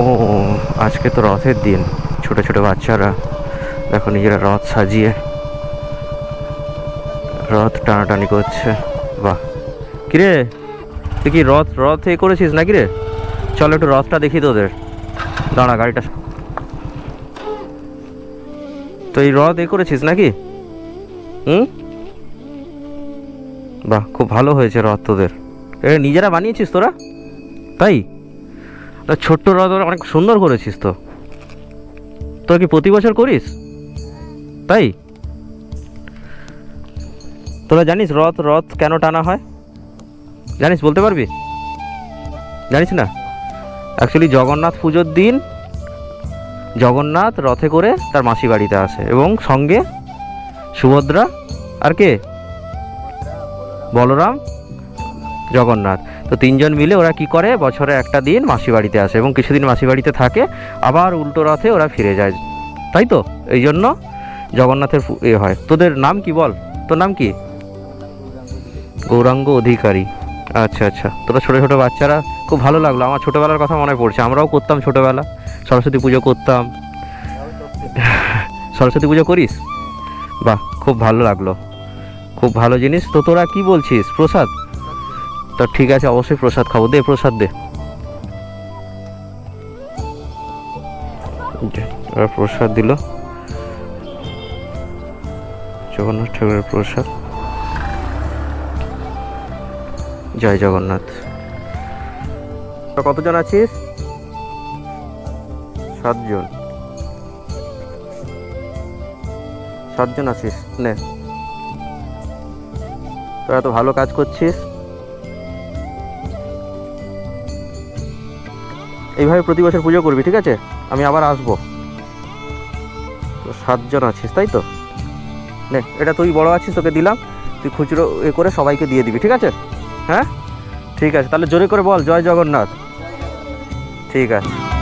ও, আজকে তো রথের দিন। ছোট ছোট বাচ্চারা দেখো নিজেরা রথ সাজিয়ে রথ টানাটানি করছে। বাহ। কিরে? তুই কি রথ রথ এ করেছিস নাকি রে? চল একটু রথটা দেখি তোদের। দাঁড়া, গাড়িটা তো এই রথ এ করেছিস নাকি? হুম? বাহ, খুব ভালো হয়েছে রথ তোদের। এ, নিজেরা বানিয়েছিস তোরা? তাই? না ছোট্ট রথ অনেক সুন্দর করেছিস তো। তোরা কি প্রতি বছর করিস? তাই? তোরা জানিস রথ রথ কেন টানা হয়? জানিস বলতে পারবি? জানিস না? অ্যাকচুয়ালি জগন্নাথ পুজোর দিন জগন্নাথ রথে করে তার মাসি বাড়িতে আসে এবং সঙ্গে সুভদ্রা আর কে? বলরাম, জগন্নাথ। তো তিনজন মিলে ওরা কি করে? বছরে একটা দিন মাসি বাড়িতে আসে এবং কিছুদিন মাসি বাড়িতে থাকে, আবার উল্টো রথে ওরা ফিরে যায়। তাই তো? এই জন্য জগন্নাথের এ হয়। তোদের নাম কি বল? তোর নাম কি? গৌরাঙ্গ অধিকারী। আচ্ছা আচ্ছা। তোরা ছোটো ছোটো বাচ্চারা খুব ভালো লাগল। আমার ছোটোবেলার কথা মনে পড়ছে। আমরাও করতাম ছোটোবেলা। সরস্বতী পুজো করতাম। সরস্বতী পুজো করিস? বাহ, খুব ভালো লাগল। খুব ভালো জিনিস। তো তোরা কি বলছিস? প্রসাদ? তো ঠিক আছে, অবশ্যই প্রসাদ খাব। দে, প্রসাদ দে। প্রসাদ দিল। জগন্নাথ ঠাকুরের প্রসাদ। জয় জগন্নাথ। কতজন আছিস? সাতজন। সাতজন আছিস? নে। তো ভালো কাজ করছিস। এইভাবে প্রতি বছর পুজো করবি, ঠিক আছে? আমি আবার আসব। তো সাতজন আছিস, তাই তো? নে, এটা তুই বড় আছিস, তোকে দিলাম। তুই খুচরো এ করে সবাইকে দিয়ে দিবি, ঠিক আছে? হ্যাঁ? ঠিক আছে, তাহলে জোরে করে বল, জয় জগন্নাথ। ঠিক আছে।